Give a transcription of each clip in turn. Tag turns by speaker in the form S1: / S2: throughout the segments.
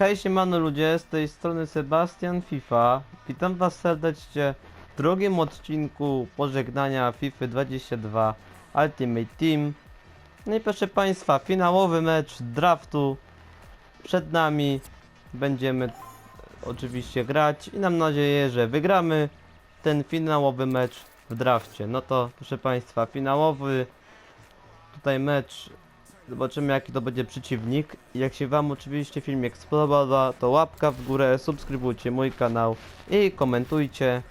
S1: Hej siemano ludzie, z tej strony Sebastian FIFA. Witam was serdecznie w drugim odcinku pożegnania FIFA 22 Ultimate Team. No i proszę państwa, finałowy mecz draftu przed nami. Będziemy oczywiście grać i mam nadzieję, że wygramy ten finałowy mecz w drafcie. No to proszę państwa, finałowy tutaj mecz Zobaczymy jaki to będzie przeciwnik. Jak się wam oczywiście filmik spodoba, to łapka w górę, subskrybujcie mój kanał i komentujcie.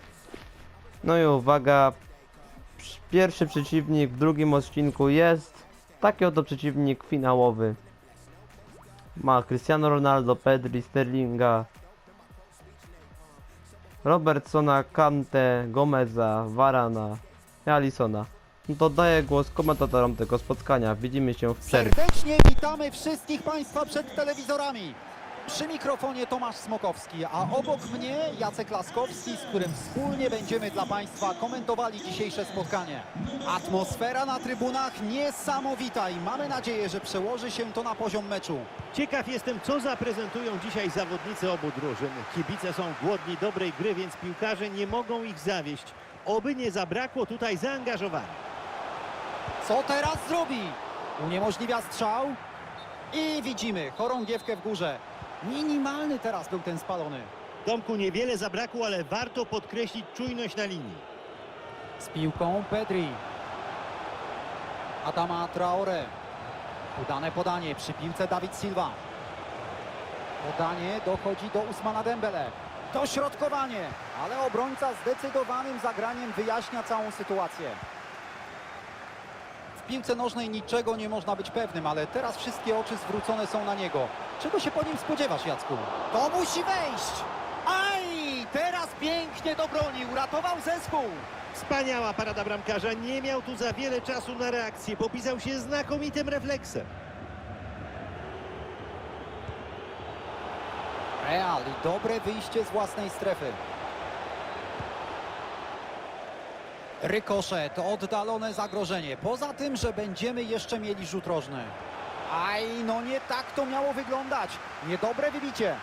S1: No i uwaga, pierwszy przeciwnik w drugim odcinku jest taki oto przeciwnik finałowy. Ma Cristiano Ronaldo, Pedri, Sterlinga, Robertsona, Kante, Gomeza, Varana i Alisona. No to daję głos komentatorom tego spotkania. Widzimy się w przerwie.
S2: Serdecznie witamy wszystkich Państwa przed telewizorami. Przy mikrofonie Tomasz Smokowski, a obok mnie Jacek Laskowski, z którym wspólnie będziemy dla Państwa komentowali dzisiejsze spotkanie. Atmosfera na trybunach niesamowita i mamy nadzieję, że przełoży się to na poziom meczu.
S3: Ciekaw jestem, co zaprezentują dzisiaj zawodnicy obu drużyn. Kibice są głodni dobrej gry, więc piłkarze nie mogą ich zawieść. Oby nie zabrakło tutaj zaangażowania.
S2: Co teraz zrobi? Uniemożliwia strzał i widzimy chorągiewkę w górze. Minimalny teraz był ten spalony.
S3: Tomku niewiele zabrakło, ale warto podkreślić czujność na linii.
S2: Z piłką Pedri. Adama Traore. Udane podanie przy piłce Dawid Silva. Podanie dochodzi do Usmana Dembele. Dośrodkowanie, ale obrońca zdecydowanym zagraniem wyjaśnia całą sytuację. W piłce nożnej niczego nie można być pewnym, ale teraz wszystkie oczy zwrócone są na niego. Czego się po nim spodziewasz, Jacku? To musi wejść! Aj! Teraz pięknie dobronił, ratował zespół!
S3: Wspaniała parada bramkarza, nie miał tu za wiele czasu na reakcję, popisał się znakomitym refleksem.
S2: Real i dobre wyjście z własnej strefy. Rykoszet, oddalone zagrożenie. Poza tym, że będziemy jeszcze mieli rzut rożny. Aj, no nie tak to miało wyglądać. Niedobre wybicie.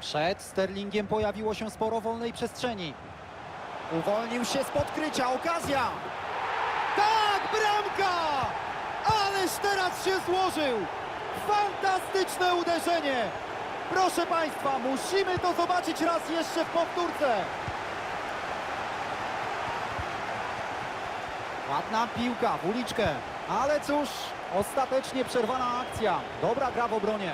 S2: Przed Sterlingiem pojawiło się sporo wolnej przestrzeni. Uwolnił się z podkrycia, okazja! Tak, bramka! Ależ teraz się złożył! Fantastyczne uderzenie! Proszę Państwa, musimy to zobaczyć raz jeszcze w powtórce. Ładna piłka w uliczkę, ale cóż, ostatecznie przerwana akcja. Dobra gra w obronie.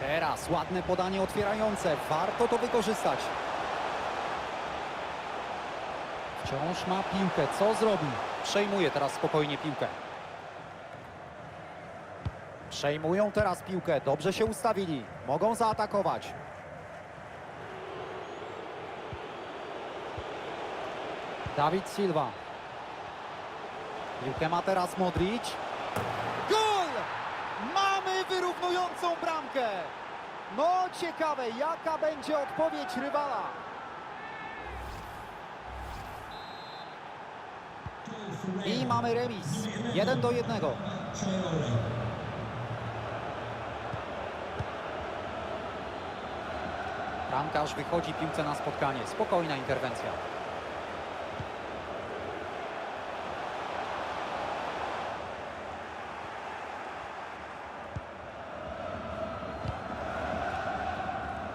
S2: Teraz ładne podanie otwierające. Warto to wykorzystać. Wciąż ma piłkę. Co zrobi? Przejmuje teraz spokojnie piłkę. Przejmują teraz piłkę. Dobrze się ustawili. Mogą zaatakować. Dawid Silva. Piłkę ma teraz Modric. Gol! Mamy wyrównującą bramkę. No ciekawe, jaka będzie odpowiedź rywala. I mamy remis. Jeden do jednego. Bramkarz wychodzi piłce na spotkanie. Spokojna interwencja.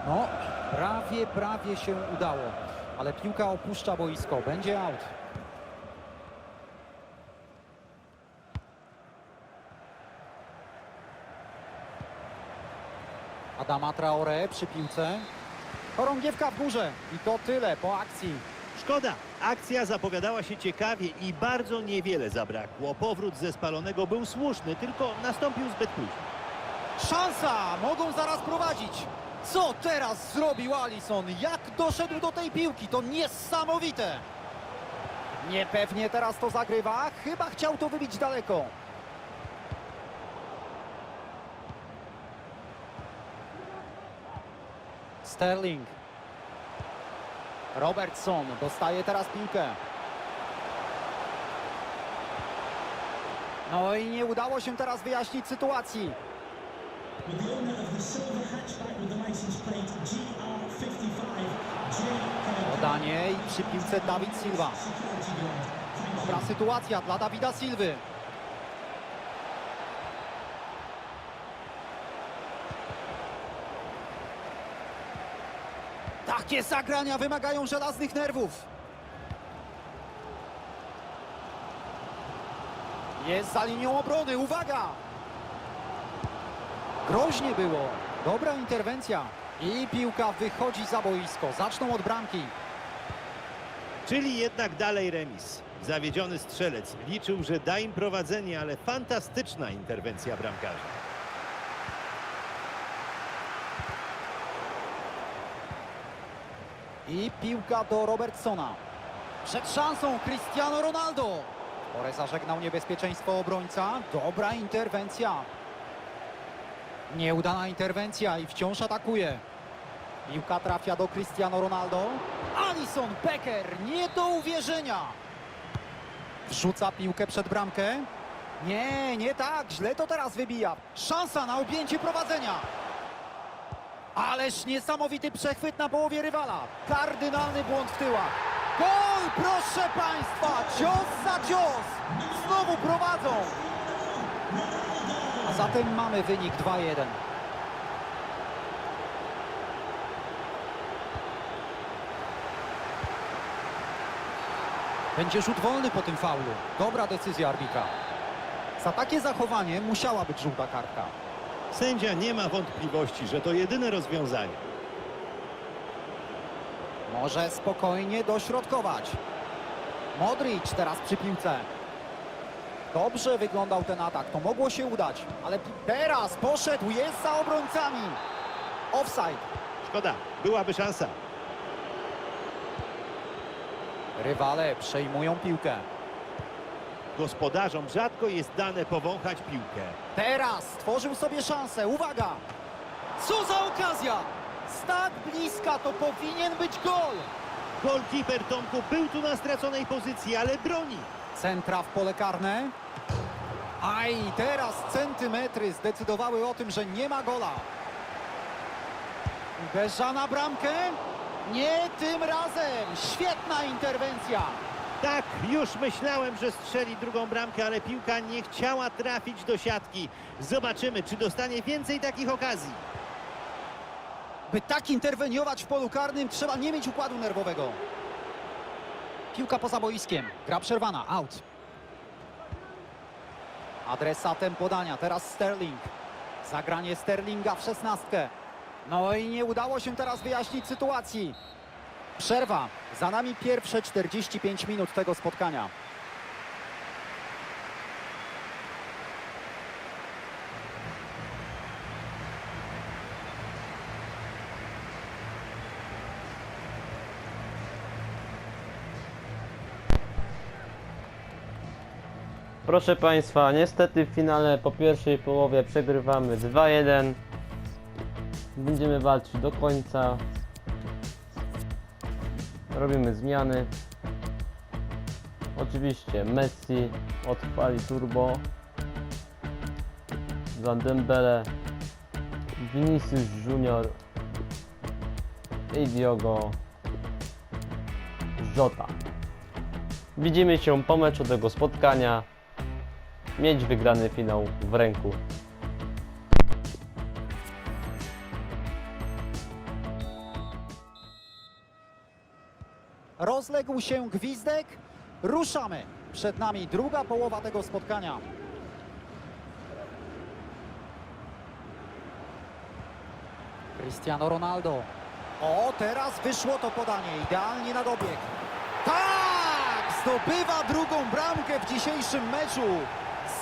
S2: No, prawie, prawie się udało. Ale piłka opuszcza boisko. Będzie out. Adama Traore przy piłce. Chorągiewka w górze. I to tyle po akcji.
S3: Szkoda, akcja zapowiadała się ciekawie i bardzo niewiele zabrakło. Powrót ze spalonego był słuszny, tylko nastąpił zbyt późno.
S2: Szansa! Mogą zaraz prowadzić. Co teraz zrobił Alisson? Jak doszedł do tej piłki? To niesamowite! Niepewnie teraz to zagrywa. Chyba chciał to wybić daleko. Sterling. Robertson dostaje teraz piłkę. No i nie udało się teraz wyjaśnić sytuacji. Podanie i przy piłce Dawid Silva. Dobra sytuacja dla Dawida Silwy. Takie zagrania wymagają żelaznych nerwów. Jest za linią obrony, uwaga! Groźnie było. Dobra interwencja. I piłka wychodzi za boisko. Zaczną od bramki.
S3: Czyli jednak dalej remis. Zawiedziony strzelec liczył, że da im prowadzenie, ale fantastyczna interwencja bramkarza.
S2: I piłka do Robertsona. Przed szansą Cristiano Ronaldo. Ore zażegnał niebezpieczeństwo obrońca. Dobra interwencja. Nieudana interwencja i wciąż atakuje. Piłka trafia do Cristiano Ronaldo. Alison Becker, nie do uwierzenia. Wrzuca piłkę przed bramkę. Nie, nie tak, źle to teraz wybija. Szansa na objęcie prowadzenia. Ależ niesamowity przechwyt na połowie rywala. Kardynalny błąd w tyłach. Gol, proszę Państwa! Cios za cios! Znowu prowadzą! A zatem mamy wynik 2-1. Będzie rzut wolny po tym faulu. Dobra decyzja arbitra. Za takie zachowanie musiała być żółta kartka.
S3: Sędzia nie ma wątpliwości, że to jedyne rozwiązanie.
S2: Może spokojnie dośrodkować. Modric teraz przy piłce. Dobrze wyglądał ten atak, to mogło się udać, ale teraz poszedł, jest za obrońcami. Offside.
S3: Szkoda, byłaby szansa.
S2: Rywale przejmują piłkę.
S3: Gospodarzom rzadko jest dane powąchać piłkę.
S2: Teraz stworzył sobie szansę, uwaga! Co za okazja! Z tak bliska to powinien być gol!
S3: Golkiper Tomku był tu na straconej pozycji, ale broni.
S2: Centra w pole karne. Aj, teraz centymetry zdecydowały o tym, że nie ma gola. Uderza na bramkę. Nie tym razem. Świetna interwencja.
S3: Tak, już myślałem, że strzeli drugą bramkę, ale piłka nie chciała trafić do siatki. Zobaczymy, czy dostanie więcej takich okazji.
S2: By tak interweniować w polu karnym, trzeba nie mieć układu nerwowego. Piłka poza boiskiem. Gra przerwana. Out. Adresatem podania. Teraz Sterling. Zagranie Sterlinga w szesnastkę. No i nie udało się teraz wyjaśnić sytuacji. Przerwa. Za nami pierwsze 45 minut tego spotkania.
S1: Proszę Państwa, niestety w finale po pierwszej połowie przegrywamy 2-1. Będziemy walczyć do końca. Robimy zmiany. Oczywiście Messi odpali turbo. Za Dembele, Vinicius Junior i Diogo Jota. Widzimy się po meczu tego spotkania. Mieć wygrany finał w ręku.
S2: Rozległ się gwizdek. Ruszamy. Przed nami druga połowa tego spotkania. Cristiano Ronaldo. O, teraz wyszło to podanie. Idealnie na dobieg. Tak! Zdobywa drugą bramkę w dzisiejszym meczu.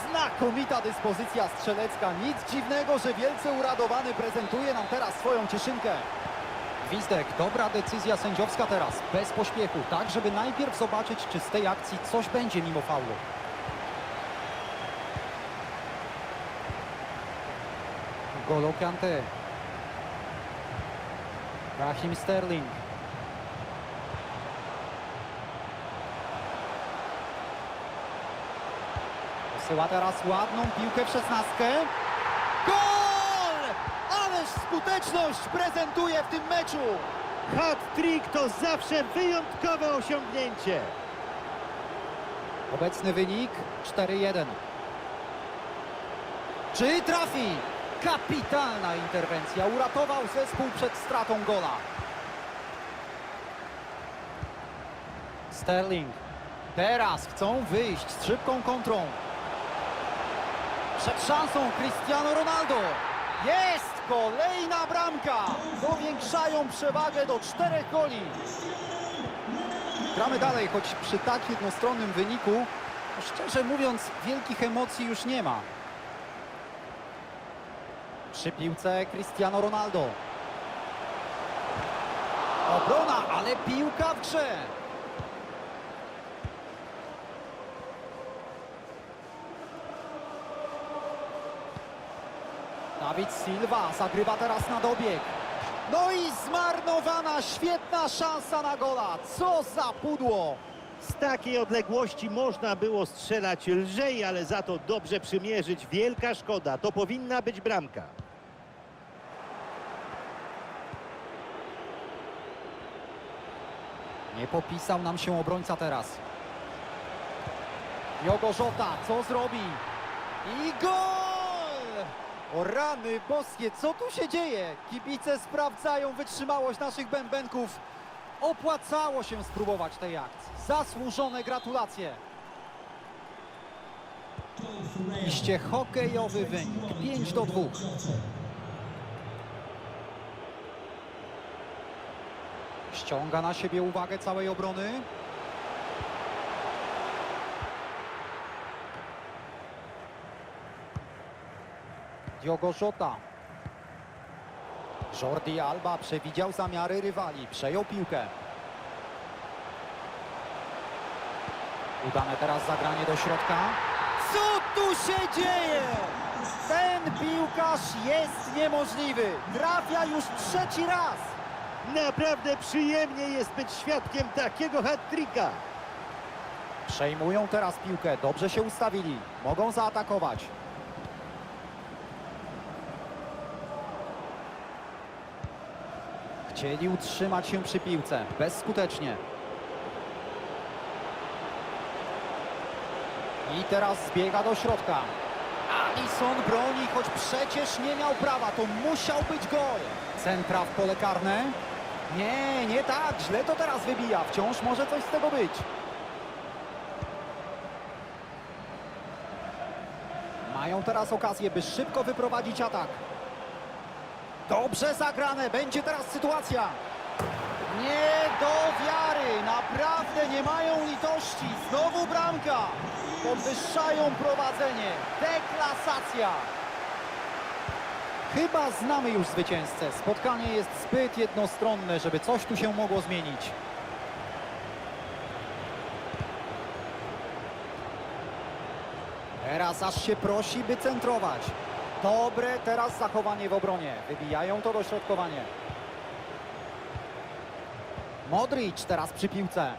S2: Znakomita dyspozycja strzelecka. Nic dziwnego, że wielce uradowany prezentuje nam teraz swoją cieszynkę. Gwizdek, dobra decyzja sędziowska teraz, bez pośpiechu, tak żeby najpierw zobaczyć, czy z tej akcji coś będzie mimo faulu. Golo Kante. Raheem Sterling. Przesyła teraz ładną piłkę w szesnastkę. Skuteczność prezentuje w tym meczu.
S3: Hat-trick to zawsze wyjątkowe osiągnięcie.
S2: Obecny wynik 4-1. Czy trafi? Kapitalna interwencja. Uratował zespół przed stratą gola. Sterling. Teraz chcą wyjść z szybką kontrą. Przed szansą Cristiano Ronaldo. Jest kolejna bramka. Powiększają przewagę do czterech goli. Gramy dalej, choć przy tak jednostronnym wyniku, szczerze mówiąc, wielkich emocji już nie ma. Przy piłce Cristiano Ronaldo. Obrona, ale piłka w grze. Dawid Silva zagrywa teraz na dobieg. No i zmarnowana świetna szansa na gola. Co za pudło.
S3: Z takiej odległości można było strzelać lżej, ale za to dobrze przymierzyć. Wielka szkoda. To powinna być bramka.
S2: Nie popisał nam się obrońca teraz. Jogo Żota, co zrobi? I gol! O rany boskie, co tu się dzieje? Kibice sprawdzają wytrzymałość naszych bębenków. Opłacało się spróbować tej akcji. Zasłużone gratulacje. Iście hokejowy wynik. 5 do 2. Ściąga na siebie uwagę całej obrony. Diogo Jota. Jordi Alba przewidział zamiary rywali. Przejął piłkę. Udane teraz zagranie do środka. Co tu się dzieje? Ten piłkarz jest niemożliwy. Trafia już trzeci raz.
S3: Naprawdę przyjemnie jest być świadkiem takiego hat-tricka.
S2: Przejmują teraz piłkę, dobrze się ustawili, mogą zaatakować. Chcieli utrzymać się przy piłce, bezskutecznie. I teraz zbiega do środka. Alisson broni, choć przecież nie miał prawa, to musiał być gol. Centra w pole karne. Nie, nie tak, źle to teraz wybija, wciąż może coś z tego być. Mają teraz okazję, by szybko wyprowadzić atak. Dobrze zagrane, będzie teraz sytuacja. Nie do wiary, naprawdę nie mają litości. Znowu bramka. Podwyższają prowadzenie. Deklasacja. Chyba znamy już zwycięzcę. Spotkanie jest zbyt jednostronne, żeby coś tu się mogło zmienić. Teraz aż się prosi, by centrować. Dobre teraz zachowanie w obronie. Wybijają to dośrodkowanie. Modric teraz przy piłce.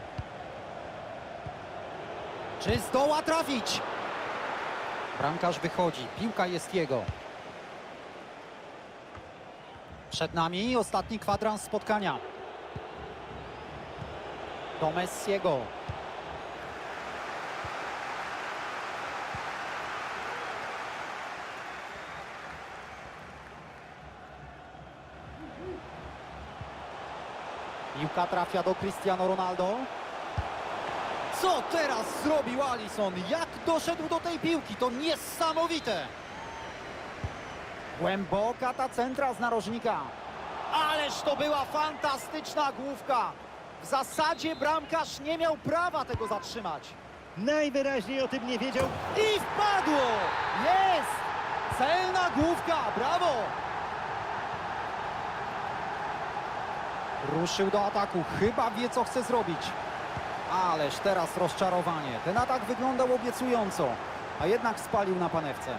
S2: Czy zdoła trafić? Bramkarz wychodzi. Piłka jest jego. Przed nami ostatni kwadrans spotkania. Do Messiego. Piłka trafia do Cristiano Ronaldo. Co teraz zrobił Alisson? Jak doszedł do tej piłki? To niesamowite! Głęboka ta centra z narożnika. Ależ to była fantastyczna główka. W zasadzie bramkarz nie miał prawa tego zatrzymać.
S3: Najwyraźniej o tym nie wiedział.
S2: I wpadło! Jest! Celna główka, brawo! Ruszył do ataku, chyba wie co chce zrobić. Ależ teraz rozczarowanie. Ten atak wyglądał obiecująco, a jednak spalił na panewce.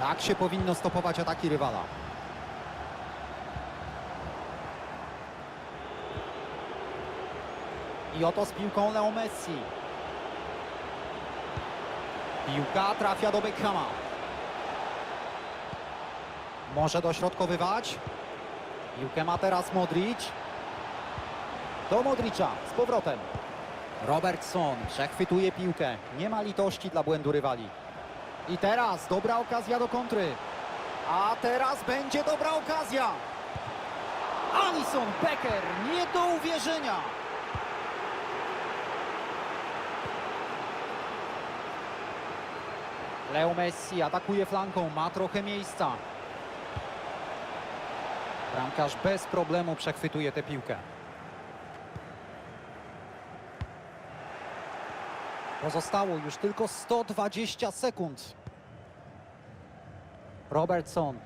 S2: Tak się powinno stopować ataki rywala. I oto z piłką Leo Messi. Piłka trafia do Beckhama. Może dośrodkowywać. Piłkę ma teraz Modric. Do Modricza z powrotem. Robertson przechwytuje piłkę. Nie ma litości dla błędu rywali. I teraz dobra okazja do kontry. A teraz będzie dobra okazja. Alison Becker, nie do uwierzenia. Leo Messi atakuje flanką, ma trochę miejsca. Bramkarz bez problemu przechwytuje tę piłkę. Pozostało już tylko 120 sekund. Robertson.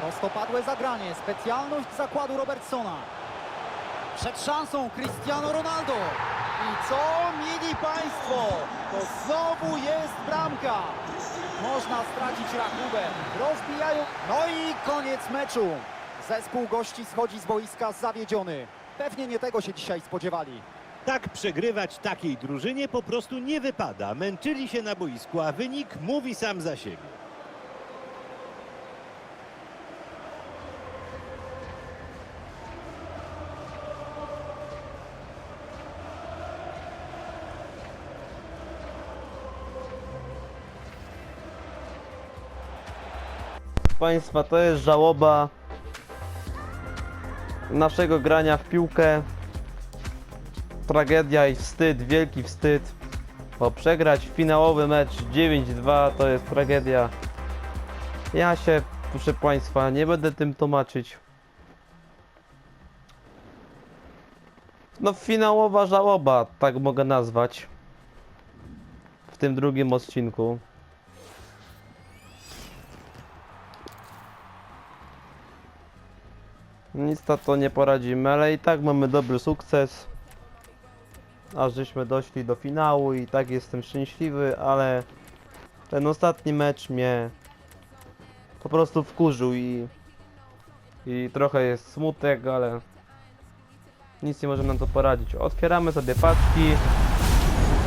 S2: Prostopadłe zagranie, specjalność zakładu Robertsona. Przed szansą Cristiano Ronaldo. I co mieli Państwo? To znowu jest bramka. Można stracić rachubę. Rozbijają. No i koniec meczu. Zespół gości schodzi z boiska zawiedziony. Pewnie nie tego się dzisiaj spodziewali.
S3: Tak przegrywać takiej drużynie po prostu nie wypada. Męczyli się na boisku, a wynik mówi sam za siebie.
S1: Państwa, to jest żałoba naszego grania w piłkę. Tragedia i wstyd, wielki wstyd. Bo przegrać finałowy mecz 9-2 to jest tragedia. Ja się, proszę Państwa, nie będę tym tłumaczyć. No finałowa żałoba, tak mogę nazwać. W tym drugim odcinku. Nic na to nie poradzimy, ale i tak mamy dobry sukces. Aż żeśmy doszli do finału i tak jestem szczęśliwy, ale ten ostatni mecz mnie po prostu wkurzył i, i trochę jest smutek, ale nic nie możemy na to poradzić. Otwieramy sobie paczki,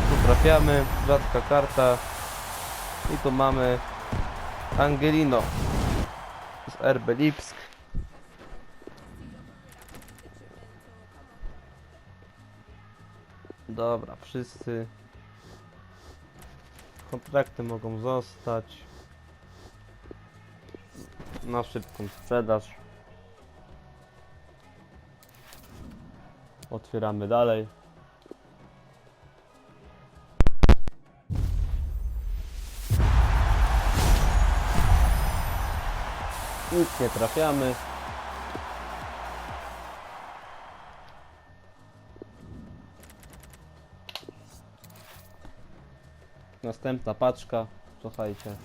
S1: tu trafiamy, rzadka karta i tu mamy Angelino z RB Lipsk. Dobra, wszyscy kontrakty mogą zostać na szybką sprzedaż. Otwieramy dalej. Nic nie trafiamy. Następna paczka, słuchajcie.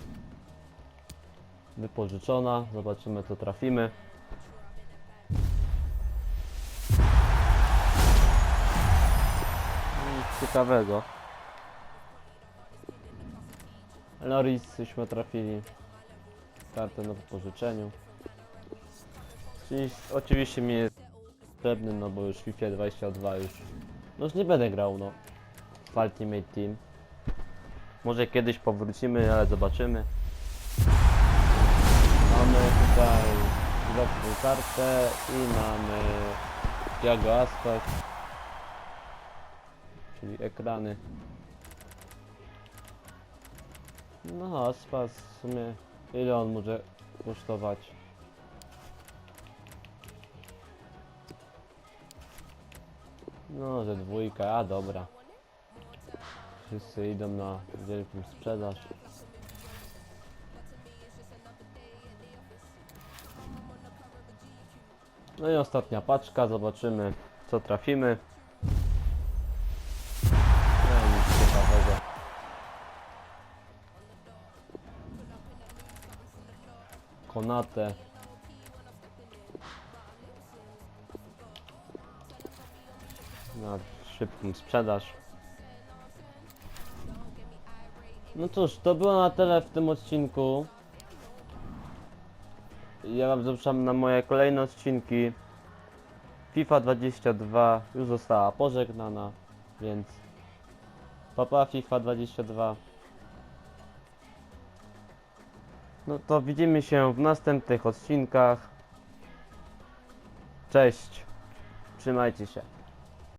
S1: Wypożyczona, zobaczymy co trafimy. Nic ciekawego. Loris żeśmy trafili. Kartę na wypożyczeniu. Czyli oczywiście mi jest potrzebny, no bo już FIFA 22 już. No już nie będę grał, no. W Ultimate Team. Może kiedyś powrócimy, ale zobaczymy. Mamy tutaj żadną kartę i mamy Jago Aspas. Czyli ekrany. No Aspas w sumie ile on może kosztować? No, że dwójka, a dobra. Wszyscy idą na wielką sprzedaż. No i ostatnia paczka, zobaczymy co trafimy. No. Konate. Na szybką sprzedaż. No cóż, to było na tyle w tym odcinku. Ja wam zapraszam na moje kolejne odcinki. FIFA 22 już została pożegnana, więc papa FIFA 22. No to widzimy się w następnych odcinkach. Cześć. Trzymajcie się.